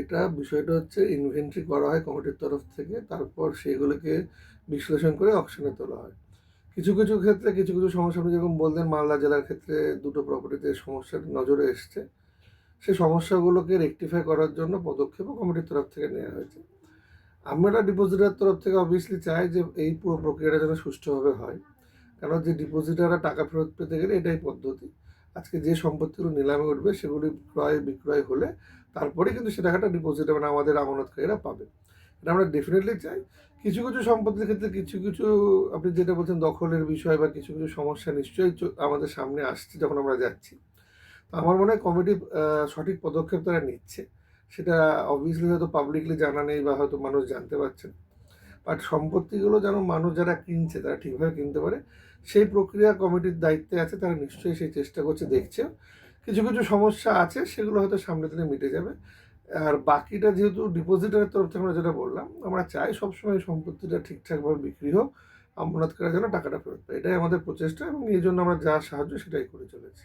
এটা বিষয়টা হচ্ছে ইনভেন্টরি করা হয় কমিটির তরফ থেকে, তারপর সেগুলোকে বিশ্লেষণ করে অকশনে তোলা হয়। কিছু কিছু ক্ষেত্রে, কিছু কিছু সমস্যা, আপনি যেরকম বললেন, মালদা জেলার ক্ষেত্রে দুটো প্রপার্টিতে সমস্যার নজরে এসছে। সে সমস্যাগুলোকে রেকটিফাই করার জন্য পদক্ষেপও কমিটির তরফ থেকে নেওয়া হয়েছে। আমরা ডিপোজিটার তরফ থেকে অবভিয়াসলি চাই যে এই পুরো প্রক্রিয়াটা যেন সুষ্ঠুভাবে হয়। কারণ যে ডিপোজিটাররা টাকা ফেরত পেতে গেলে এটাই পদ্ধতি। আজকে যে সম্পত্তিগুলো নিলামে উঠবে, সেগুলি ক্রয়, বিক্রয় হলে তারপরে কিন্তু সে টাকাটা ডিপোজিট মানে আমাদের আমানতকারীরা পাবে। এটা আমরা ডেফিনেটলি চাই। কিছু কিছু সম্পত্তির ক্ষেত্রে কিছু কিছু আপনি যেটা বলছেন দখলের বিষয় বা কিছু কিছু সমস্যা নিশ্চয়ই আমাদের সামনে আসছে যখন আমরা যাচ্ছি। তো আমার মনে হয় কমিটি সঠিক পদক্ষেপ তারা নিচ্ছে। সেটা অবভিয়াসলি হয়তো পাবলিকলি জানা নেই বা হয়তো মানুষ জানতে পারছেন বাট সম্পত্তিগুলো যেন মানুষ যারা কিনছে তারা ঠিকভাবে কিনতে পারে। সেই প্রক্রিয়া কমিটির দায়িত্বে আছে, তারা নিশ্চয়ই সেই চেষ্টা করছে, দেখছে। কিছু কিছু সমস্যা আছে, সেগুলো হয়তো সামনে দিনে মিটে যাবে। আর বাকিটা যেহেতু ডিপোজিটারের তরফ থেকে আমরা যেটা বললাম, আমরা চাই সবসময় সম্পত্তিটা ঠিকঠাকভাবে বিক্রি হোক। করার জন্য টাকাটা ফেরত পাই এটাই আমাদের প্রচেষ্টা এবং এই জন্য আমরা যা সাহায্য সেটাই করে চলেছি।